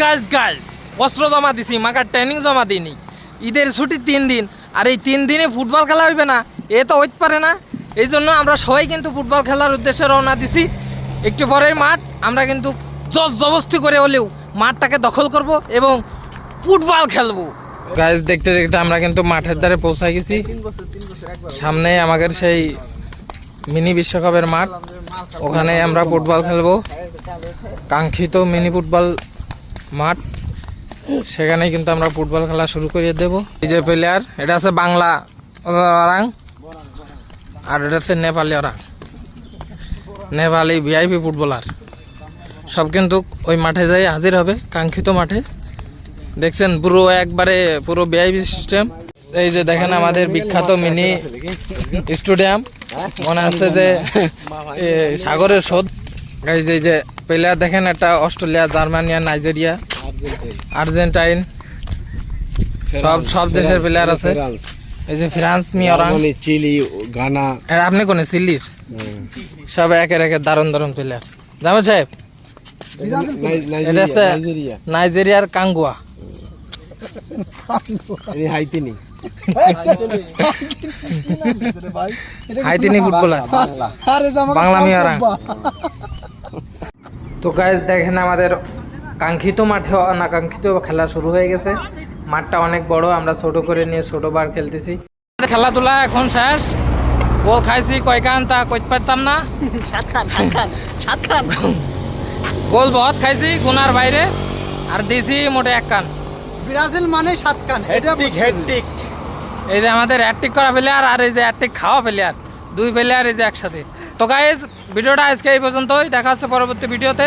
Guys guys অস্ত্র জমা দিছি, মাকার ট্রেনিং জমা দিইনি। ঈদের ছুটি তিন দিন, আর এই তিন দিনে ফুটবল খেলা হইবে না, এ তো হইতে পারে না। এই জন্য আমরা সবাই কিন্তু ফুটবল খেলার উদ্দেশ্যে রওনা দিছি। একটু পরেই মাঠ, আমরা কিন্তু জস জবস্তি করে হলেও মাঠটাকে দখল করব এবং ফুটবল খেলব। গাইজ দেখতে দেখতে আমরা কিন্তু মাঠের দ্বারে পৌঁছাই গেছি। সামনে আমাদের সেই মিনি বিশ্বকাপের মাঠ, ওখানে আমরা ফুটবল খেলব। কাঙ্ক্ষিত মিনি ফুটবল মাঠ। সেখানে কিন্তু আমরা ফুটবল খেলা শুরু করিয়ে দেব। এই যে প্লেয়ার এটা আছে বাংলা, ওরাং আর এটা হচ্ছে নেপালি ওরাং। নেপালি ভিআইপি ফুটবলার সব কিন্তু ওই মাঠে যাই হাজির হবে, কাঙ্ক্ষিত মাঠে। দেখছেন পুরো একবারে পুরো ভিআইপি সিস্টেম এই যে দেখেন আমাদের বিখ্যাত মিনি স্টেডিয়াম। মনে হচ্ছে যে সাগরের স্রোত। এই যে প্লেয়ার দেখেন, একটা অস্ট্রেলিয়া, জার্মানি আর নাইজেরিয়া। আর্জেন্টাইন সব সব দেশের প্লেয়ার আছে। এই যে ফ্রান্স মিয়রাং চিলি গানা। আর আপনি কোন? সিল্লির? সব একের একের দারুণ দারুণ প্লেয়ার জামাল সাহেব এটা আছে নাইজেরিয়া। নাইজেরিয়ার কাঙ্গুয়া। হাইতিনি। হাইতিনি ফুটবলার। বাংলা মিয়ারাং তো গাইজ দেখেন আমাদের কাঙ্ক্ষিত মাঠে অনাকাঙ্ক্ষিত খেলা শুরু হয়ে গেছে। মাঠটা অনেক বড় আমরা ছোট করে নিয়ে ছোট বার খেলতেছি। খেলাধুলা এখন শেষ। বল খাইছি কয়কান তা কইতে পারতাম না। গোল বহুত খাইছি গুনার বাইরে আর দিছি মোটে এক কান। ব্রাজিল মানে সাতখান এটা হেডটিক এই যে আমাদের অ্যাট্রিক করা প্লেয়ার আর এই যে অ্যাট্রিক খাওয়া প্লেয়ার দুই প্লেয়ার এই যে একসাথে। তো গাইজ ভিডিওটা আজকে এই পর্যন্তই। দেখা হচ্ছে পরবর্তী ভিডিওতে।